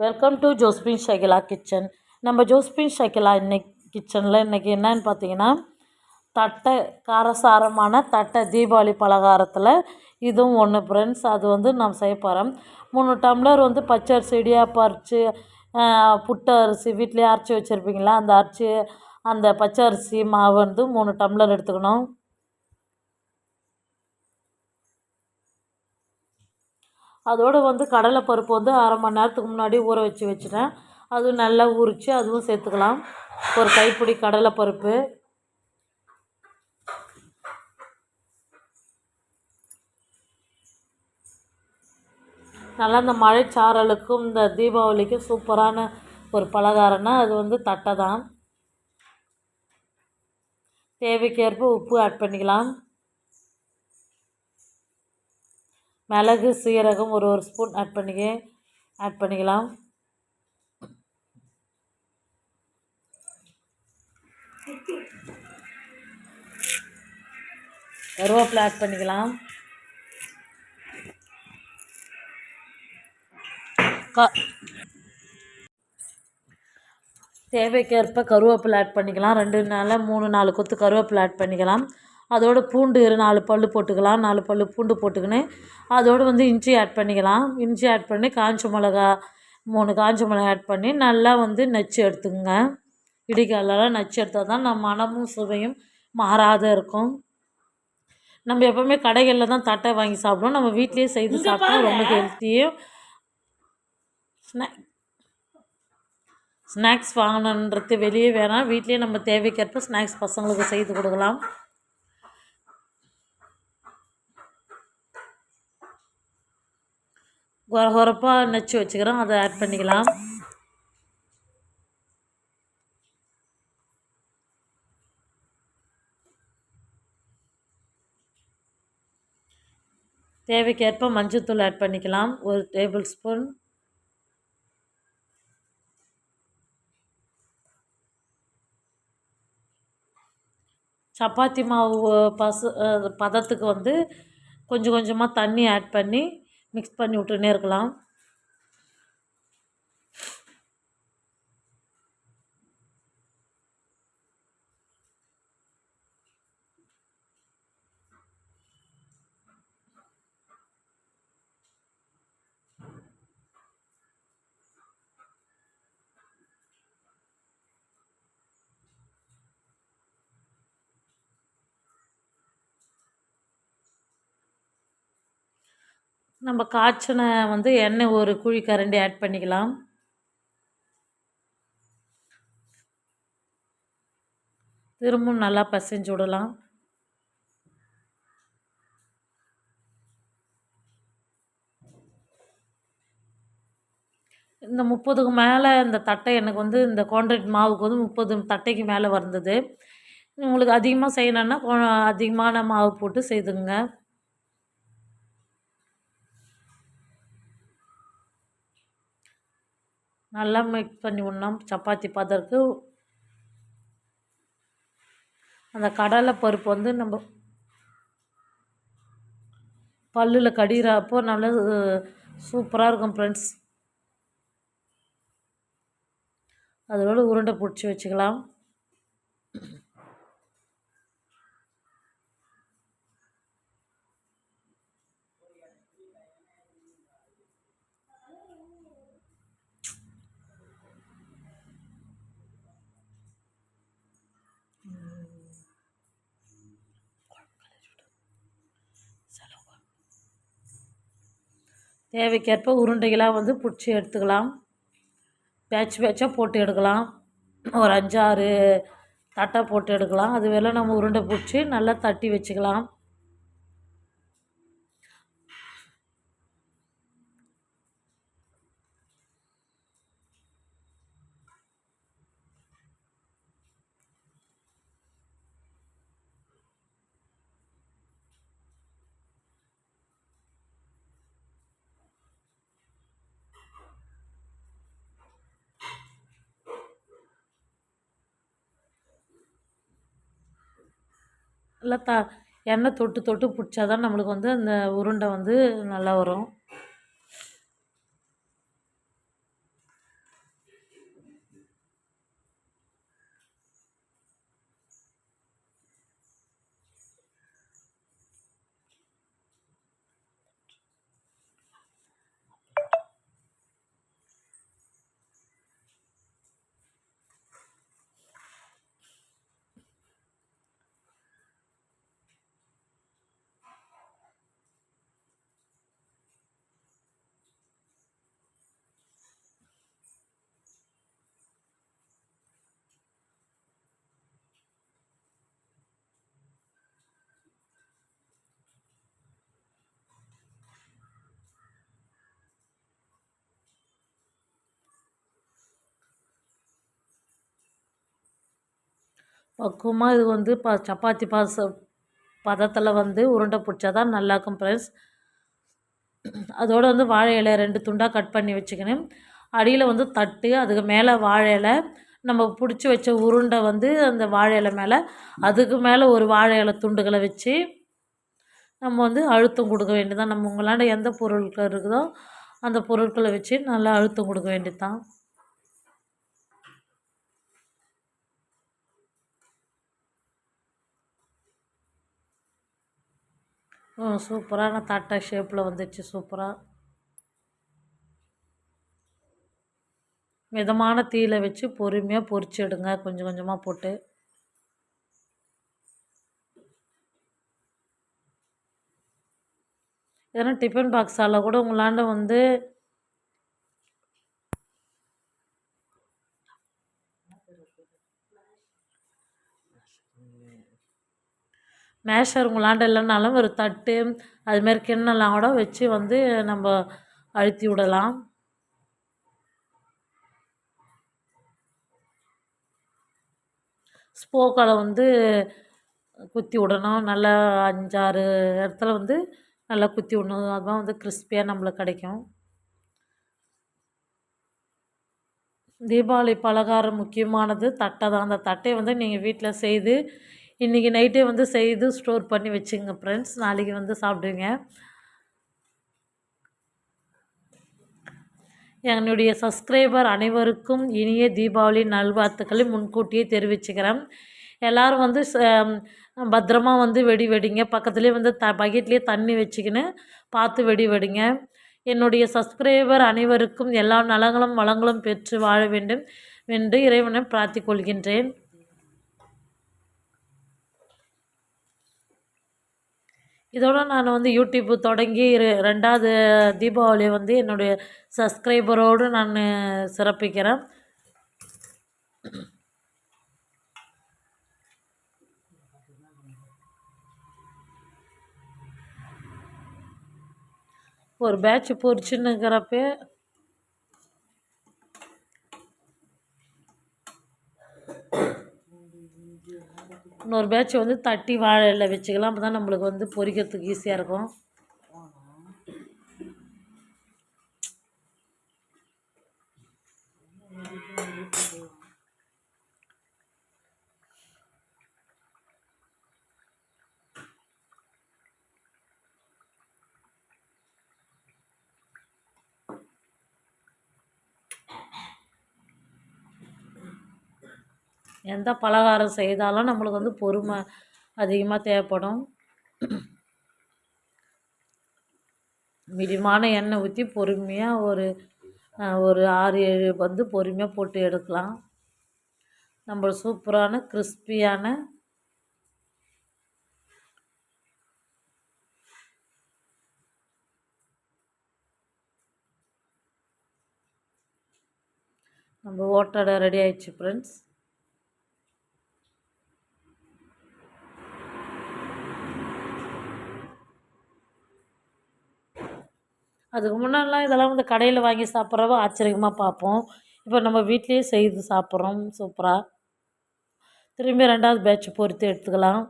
Welcome to Josephine Shakila kitchen நம்ம Josephine Shakila இன்னைக்கு கிச்சனில் இன்றைக்கி என்னன்னு பார்த்தீங்கன்னா தட்டை காரசாரமான தட்டை தீபாவளி பலகாரத்தில் இதுவும் ஒன்று ஃப்ரெண்ட்ஸ் அது வந்து நம்ம செய்ய போகிறோம் மூணு டம்ளர் வந்து பச்சரிசி இடியாப்பம் அரிசி புட்டு அரிசி வீட்டிலே அரைச்சி வச்சுருப்பீங்களா? அந்த அரிசி அந்த பச்சை அரிசி மாவு வந்து மூணு டம்ளர் எடுத்துக்கணும். அதோடு வந்து கடலைப்பருப்பு வந்து அரை மணி நேரத்துக்கு முன்னாடி ஊற வச்சு வச்சுட்டேன். அதுவும் நல்லா ஊறிச்சு அதுவும் சேர்த்துக்கலாம். ஒரு கைப்பிடி கடலைப்பருப்பு நல்லா இந்த மழைச்சாரலுக்கும் இந்த தீபாவளிக்கும் சூப்பரான ஒரு பலகாரம்னா அது வந்து தட்டை தான். தேவைக்கேற்ப உப்பு ஆட் பண்ணிக்கலாம். மிளகு சீரகம் ஒரு ஒரு ஸ்பூன் ஆட் பண்ணிக்க ஆட் பண்ணிக்கலாம். கருவேப்பிலை ஆட் பண்ணிக்கலாம். க தேவைக்கேற்ப கருவேப்பிலை ஆட் பண்ணிக்கலாம். ரெண்டு நாளில் மூணு நாலு கொத்து கருவேப்பிலை ஆட் பண்ணிக்கலாம். அதோடு பூண்டு நாலு பல் போட்டுக்கலாம் நாலு பல் பூண்டு போட்டுக்கின்னு அதோடு வந்து இஞ்சி ஆட் பண்ணிக்கலாம். இஞ்சி ஆட் பண்ணி காஞ்ச மிளகா மூணு காஞ்ச மிளகா ஆட் பண்ணி நல்லா வந்து நச்சு எடுத்துக்கோங்க. இடிக்காலெல்லாம் நச்சு எடுத்தால் தான் நம்ம மனமும் சுவையும் மாறாத இருக்கும். நம்ம எப்போவுமே கடைகளில் தான் தட்டை வாங்கி சாப்பிடுவோம். நம்ம வீட்லேயே செய்து சாப்பிட்டா ரொம்ப ஹெல்த்தியும் ஸ்நாக் ஸ்நாக்ஸ் வாங்கணுன்றது வெளியே வேணாம். வீட்லேயே நம்ம தேவைக்கேற்ப ஸ்நாக்ஸ் பசங்களுக்கு செய்து கொடுக்கலாம். கொர கொரப்பாக நச்சு வச்சுக்கிறோம். அதை ஆட் பண்ணிக்கலாம். தேவைக்கேற்ப மஞ்சள்தூள் ஆட் பண்ணிக்கலாம். ஒரு டேபிள் ஸ்பூன் சப்பாத்தி மாவு பசு பதத்துக்கு வந்து கொஞ்சம் கொஞ்சமாக தண்ணி ஆட் பண்ணி மிக்ஸ் பண்ணி விட்டுன்னே இருக்கலாம். நம்ம காய்ச்சின வந்து எண்ணெய் ஒரு குழி கரண்டி ஆட் பண்ணிக்கலாம். திரும்பவும் நல்லா பசைஞ்சு விடலாம். இந்த முப்பதுக்கு மேலே இந்த தட்டை எனக்கு வந்து இந்த கான்ட்ராக்ட் மாவுக்கு வந்து முப்பது தட்டைக்கு மேலே வந்தது. உங்களுக்கு அதிகமாக செய்யணுன்னா அதிகமான மாவு போட்டு செய்துங்க நல்லா மிக்ஸ் பண்ணி விட்ணும் சப்பாத்தி பதற்கு அந்த கடலை பருப்பு வந்து நம்ம பல்லில் கடிகிறப்போ நல்லா சூப்பராக இருக்கும் ஃப்ரெண்ட்ஸ் அதோடு உருண்டை பிடிச்சி வச்சுக்கலாம். தேவைக்கேற்ப உருண்டைகளாக வந்து பிடிச்சி எடுத்துக்கலாம். பேட்ச் பேட்சாக போட்டு எடுக்கலாம். ஒரு அஞ்சாறு தட்டை போட்டு எடுக்கலாம். அது வேலை நம்ம உருண்டை பிடிச்சி நல்லா தட்டி வச்சுக்கலாம். நல்லா த எண்ணெய் தொட்டு தொட்டு பிடிச்சா தான் நம்மளுக்கு வந்து அந்த உருண்டை வந்து நல்லா வரும். பக்குவமாக இது வந்து ப சப்பாத்தி பாச பதத்தில் வந்து உருண்டை பிடிச்சா தான் நல்லாயிருக்கும் ஃப்ரெண்ட்ஸ் அதோடு வந்து வாழை இலை ரெண்டு துண்டாக கட் பண்ணி வச்சுக்கணும் அடியில் வந்து தட்டு அதுக்கு மேலே வாழை இலை நம்ம பிடிச்சி வச்ச உருண்டை வந்து அந்த வாழை இலை மேலே அதுக்கு மேலே ஒரு வாழை இலை துண்டுகளை வச்சு நம்ம வந்து அழுத்தம் கொடுக்க வேண்டியதான் நம்ம உங்களாண்ட எந்த பொருட்கள் இருக்குதோ அந்த பொருட்களை வச்சு நல்லா அழுத்தம் கொடுக்க வேண்டியது தான் சூப்பரான தட்டை ஷேப்பில் வந்துச்சு சூப்பராக மிதமான தீயில வச்சு பொறுமையாக பொறிச்சிடுங்க கொஞ்சம் கொஞ்சமாக போட்டு. ஏன்னா டிஃபன் பாக்ஸால் கூட உங்களாண்ட வந்து மேஷர் உங்களாண்ட இல்லைனாலும் ஒரு தட்டு அதுமாரி கிண்ணெல்லாம் கூட வச்சு வந்து நம்ம அழுத்தி விடலாம். ஸ்போக்கால் வந்து குத்தி விடணும். நல்லா அஞ்சாறு இடத்துல வந்து நல்லா குத்தி விடணும். அதுதான் வந்து கிறிஸ்பியாக நம்மளுக்கு கிடைக்கும். தீபாவளி பலகாரம் முக்கியமானது தட்டை தான். அந்த தட்டையை வந்து நீங்கள் வீட்டில் செய்து இன்றைக்கி நைட்டே வந்து செய்து ஸ்டோர் பண்ணி வச்சுங்க ஃப்ரெண்ட்ஸ் நாளைக்கு வந்து சாப்பிடுவீங்க என்னுடைய சப்ஸ்கிரைபர் அனைவருக்கும் இனிய தீபாவளி நல்வாழ்த்துக்களை முன்கூட்டியே தெரிவிச்சுக்கிறேன். எல்லோரும் வந்து பத்திரமா வந்து வெடி வெடிங்க. பக்கத்துலேயே வந்து த பக்கெட்லேயே தண்ணி வச்சுக்கின்னு பார்த்து வெடி வெடிங்க. என்னுடைய சப்ஸ்கிரைபர் அனைவருக்கும் எல்லா நலங்களும் வளங்களும் பெற்று வாழ வேண்டும் என்று இறைவனை பிரார்த்திக் கொள்கின்றேன். இதோடு நான் வந்து யூடியூப்பு தொடங்கி ரெண்டாவது தீபாவளி வந்து என்னுடைய சப்ஸ்கிரைபரோடு நான் சிறப்பிக்கிறேன். ஒரு பேட்ச் பொறிச்சுன்னுக்கிறப்ப இன்னொரு பேட்ச் வந்து தட்டி வாழையில் வச்சுக்கலாம். அப்போ தான் நம்மளுக்கு வந்து பொரிக்கிறதுக்கு ஈஸியாக இருக்கும். எந்த பலகாரம் செய்தாலும் நம்மளுக்கு வந்து பொறுமை அதிகமாக தேவைப்படும். மிதமான எண்ணெய் ஊற்றி பொறுமையாக ஒரு ஒரு ஆறு ஏழு வந்து பொறுமையாக போட்டு எடுக்கலாம். நம்ம சூப்பரான கிறிஸ்பியான நம்ம ஓட்டடை ரெடி ஆயிடுச்சு ஃப்ரெண்ட்ஸ் அதுக்கு முன்னாடிலாம் இதெல்லாம் வந்து கடையில் வாங்கி சாப்பிட்றவ ஆச்சரியமாக பார்ப்போம். இப்போ நம்ம வீட்லேயே செய்து சாப்பிட்றோம். சூப்பராக திரும்பி ரெண்டாவது பேட்ச் பொறுத்து எடுத்துக்கலாம்.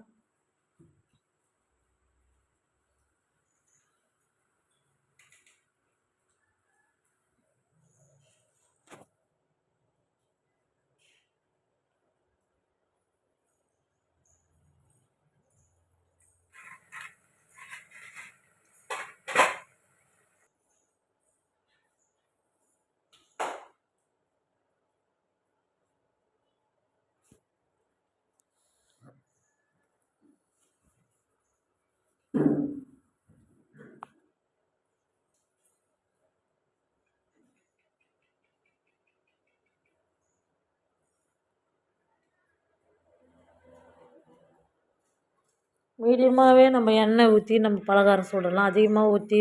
மீடியமாகவே நம்ம எண்ணெய் ஊற்றி நம்ம பலகாரம் சுடலாம். அதிகமாக ஊற்றி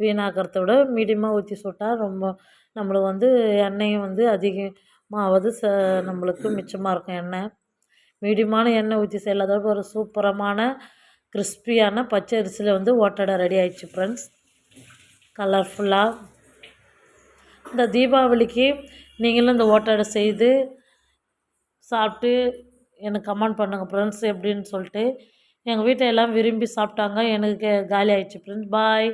வீணாக்கிறத விட மீடியமாக ஊற்றி சுட்டால் ரொம்ப நம்மளுக்கு வந்து எண்ணெயும் வந்து அதிகமாவது ச நம்மளுக்கு மிச்சமாக இருக்கும் எண்ணெய். மீடியமான எண்ணெய் ஊற்றி செய்யலாத ஒரு சூப்பரமான கிறிஸ்பியான பச்சை அரிசியில் வந்து ஓட்டடை ரெடி ஆயிடுச்சு ஃப்ரெண்ட்ஸ் கலர்ஃபுல்லாக இந்த தீபாவளிக்கு நீங்களும் இந்த ஓட்டடை செய்து சாப்பிட்டு எனக்கு கமெண்ட் பண்ணுங்கள் ஃப்ரெண்ட்ஸ் எப்படின்னு சொல்லிட்டு. எங்கள் வீட்டை எல்லாம் விரும்பி சாப்பிட்டாங்க. எனக்கு காலி ஆயிடுச்சு ஃப்ரெண்ட்ஸ் பாய்